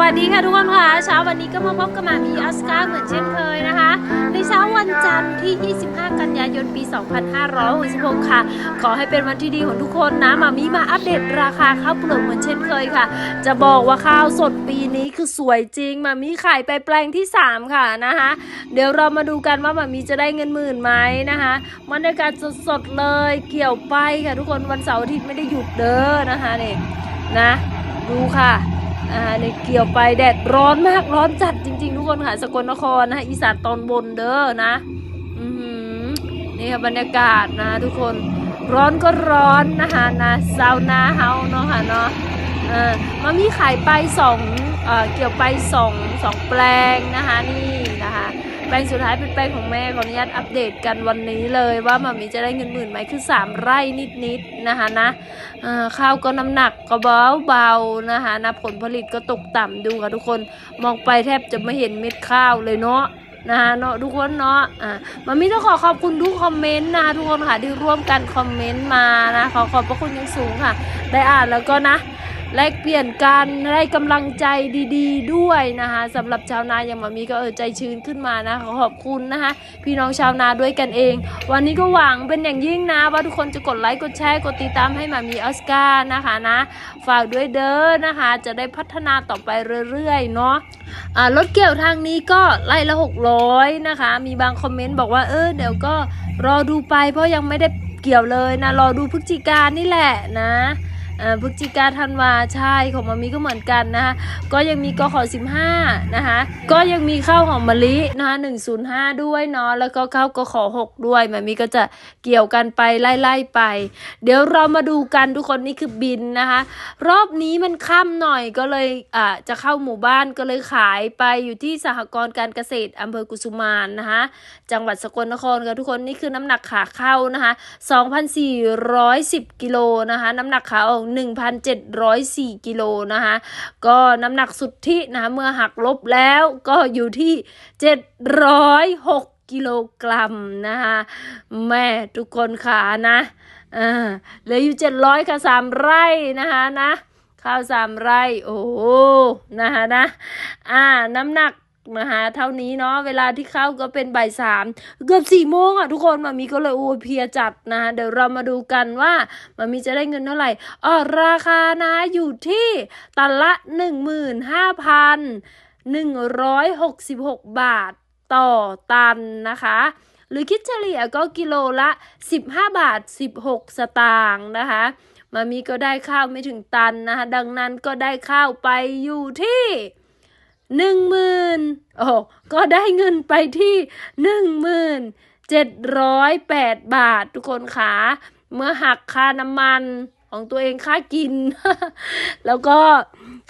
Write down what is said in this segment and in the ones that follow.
วัสดีค่ะทุกคนค่ะเช้าวันนี้ก็มาพบกับมามีออสการ์เหมือนเช่นเคยนะคะ ในเช้าวันจันทร์ที่ 25 กันยายนปี 2566 ค่ะ ขอให้เป็นวันที่ดีของทุกคนนะมามีมาอัปเดตราคาข้าวเปลือกเหมือนเช่นเคยค่ะ จะบอกว่าข้าวสดปีนี้คือสวยจริงมามีขายไปแปลงที่ 3 ค่ะนะคะ เดี๋ยวเรามาดูกันว่ามามีจะได้เงินหมื่นไหมนะคะบรรยากาศสดๆเลยเกี่ยวไปค่ะทุกคนวันเสาร์อาทิตย์ไม่ได้หยุดเด้อนะคะนี่นะ ดูค่ะ อ่าในเกี่ยวไปแดดร้อนมากร้อนจัดจริง ๆ ทุกคนค่ะ สกลนครนะอีสานตอนบนเด้อนะอือหือนี่ค่ะบรรยากาศนะ ทุกคนร้อนก็ร้อนนะคะนะซาวนาเฮาเนาะค่ะเนาะเออมามีขายไปสองเอ่อเกี่ยวไปสองสองแปลงนะคะนี่นะคะ แปลงสุดท้ายเป็นแปลงของแม่ขออนุญาตอัปเดตกันวันนี้เลยว่ามามีจะได้เงินหมื่นไหมคือสามไร่นิดๆนะคะนะข้าวก็น้ำหนักก็เบาเบานะคะนะผลผลิตก็ตกต่ำดูค่ะทุกคนมองไปแทบจะไม่เห็นเม็ดข้าวเลยเนาะนะคะเนาะทุกคนเนาะอ่ามันมีต้องขอขอบคุณทุกคอมเมนต์นะคะทุกคนค่ะที่ร่วมกันคอมเมนต์มานะขอขอบพระคุณอยังสูงค่ะ ได้อ่านแล้วก็นะ แลกเปลี่ยนกันได้กำลังใจดีๆ ด้วยนะคะสำหรับชาวนาอย่างมามีก็เออใจชื้นขึ้นมานะขอขอบคุณนะคะพี่น้องชาวนาด้วยกันเอง วันนี้ก็หวังเป็นอย่างยิ่งนะ ว่าทุกคนจะกดไลค์กดแชร์กดติดตามให้มามีออสการ์นะคะนะฝากด้วยเด้อนะคะ จะได้พัฒนาต่อไปเรื่อยๆเนาะรถเกี่ยวทางนี้ก็ไล่ละ600นะคะ มีบางคอมเมนต์บอกว่าเออเดี๋ยวก็รอดูไปเพราะยังไม่ได้เกี่ยวเลยนะรอดูพฤศจิกานี่แหละนะ พฤศจิกาธันวาใช่ของมามีก็เหมือนกันนะคะก็ยังมีกขอ15นะคะก็ยังมีข้าวหอมมะลินะคะ105 ด้วยเนาะแล้วก็ข้าวกขอ6ด้วยมามีก็จะเกี่ยวกันไปไล่ๆไป เดี๋ยวเรามาดูกันทุกคนนี่คือบินนะคะรอบนี้มันค่ำหน่อยก็เลยอ่าจะเข้าหมู่บ้านก็เลยขายไปอยู่ที่สหกรณ์การเกษตรอำเภอกุสุมานนะคะจังหวัดสกลนครค่ะทุกคนนี่คือน้ำหนักขาเข้านะคะ2,410กิโลนะคะน้ำหนักขาออก1,704 กิโลนะคะ ก็น้ำหนักสุทธินะคะเมื่อหักลบแล้วก็อยู่ที่ 706กิโลกรัมนะคะแม่ทุกคนขานะอ่าเหลืออยู่700ค่ะสามไร่นะคะนะข้าวสามไร่ โอ้นะคะนะอ่าน้ำหนัก นะคะเท่านี้เนาะเวลาที่เข้าก็เป็นบ่ายสามเกือบสี่โมงอะทุกคนมามีก็เลยโอ้เพียจัดนะคะเดี๋ยวเรามาดูกันว่ามามีจะได้เงินเท่าไหร่อ๋อราคานะอยู่ที่ตันละหนึ่งหมื่นห้าพันหนึ่งร้อยหกสิบหกบาทต่อตันนะคะหรือคิดเฉลี่ยก็กิโลละ 15 บาท 16 สตางค์นะคะ มามีก็ได้ข้าวไม่ถึงตันนะคะ ดังนั้นก็ได้ข้าวไปอยู่ที่ หนึ่งหมื่นโอ้ก็ได้เงินไปที่หนึ่งหมื่นเจ็ดร้อยแปดบาททุกคนคะเมื่อหักค่าน้ำมันของตัวเองค่ากิน แล้วก็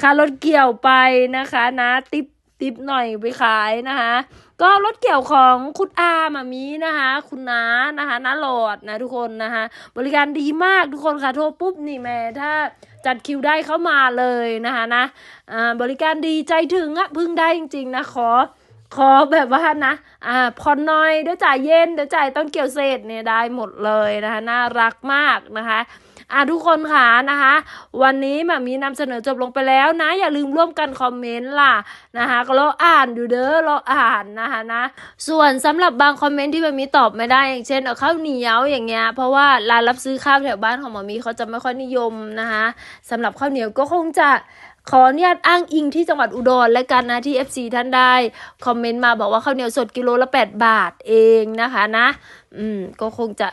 ค่ารถเกี่ยวไปนะคะนะ ติป ติปหน่อยไปขายนะคะ ก็รถเกี่ยวของคุณอามามีนะคะ คุณน้านะคะน้าหลอดนะทุกคนนะคะ บริการดีมากทุกคนค่ะโทรปุ๊บนี่แม่ถ้าจัดคิวได้เข้ามาเลยนะคะนะอ่าบริการดีใจถึงอะพึ่งได้จริง ๆ นะขอขอแบบว่านะ อ่าผ่อนน่อยเดี๋ยวจ่ายเย็นเดี๋ยวจ่ายต้นเกี่ยวเศษเนี่ยได้หมดเลยนะคะ น่ารักมากนะคะ อะทุกคนค่ะนะคะ วันนี้แบบมีนำเสนอจบลงไปแล้วนะ อย่าลืมร่วมกันคอมเมนต์ล่ะนะคะก็เราอ่านอยู่เด้อเราอ่านนะคะนะ ส่วนสำหรับบางคอมเมนต์ที่แบบมีตอบไม่ได้อย่างเช่นเอาข้าวเหนียวอย่างเงี้ยเพราะว่าร้านรับซื้อข้าวแถวบ้านของหมอมีเขาจะไม่ค่อยนิยมนะคะสำหรับข้าวเหนียวก็คงจะ ขออนุญาตอ้างอิงที่จังหวัดอุดรและกันนะที่ FC ท่านได้คอมเมนต์มาบอกว่าข้าวเหนียวสดกิโลละ 8 บาทเองนะคะนะอืมก็คงจะ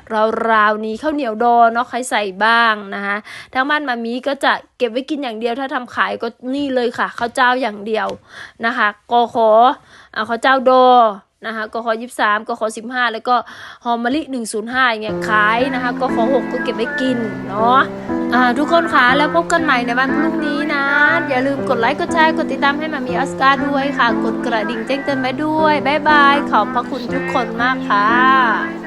ราวๆนี้ข้าวเหนียวดอเนาะใครใส่บ้างนะคะทางบ้านมามีก็จะเก็บไว้กินอย่างเดียวถ้าทำขายก็นี่เลยค่ะข้าวเจ้าอย่างเดียวนะคะกขออ่าข้าวเจ้าดอนะคะกขอยี่สามกขอสิบห้าแล้วก็หอมมะลิหนึ่งศูนย์ห้าอย่างเงี้ยขายนะคะกขอหกก็เก็บไว้กินเนาะ อ่าทุกคนคะแล้วพบกันใหม่ในวันพรุ่งนี้นะ อย่าลืมกดไลค์ กดแชร์ กดติดตามให้มามีออสการ์ด้วยค่ะ กดกระดิ่งแจ้งเตือนไว้ด้วย บ๊ายบาย ขอบพระคุณทุกคนมากค่ะ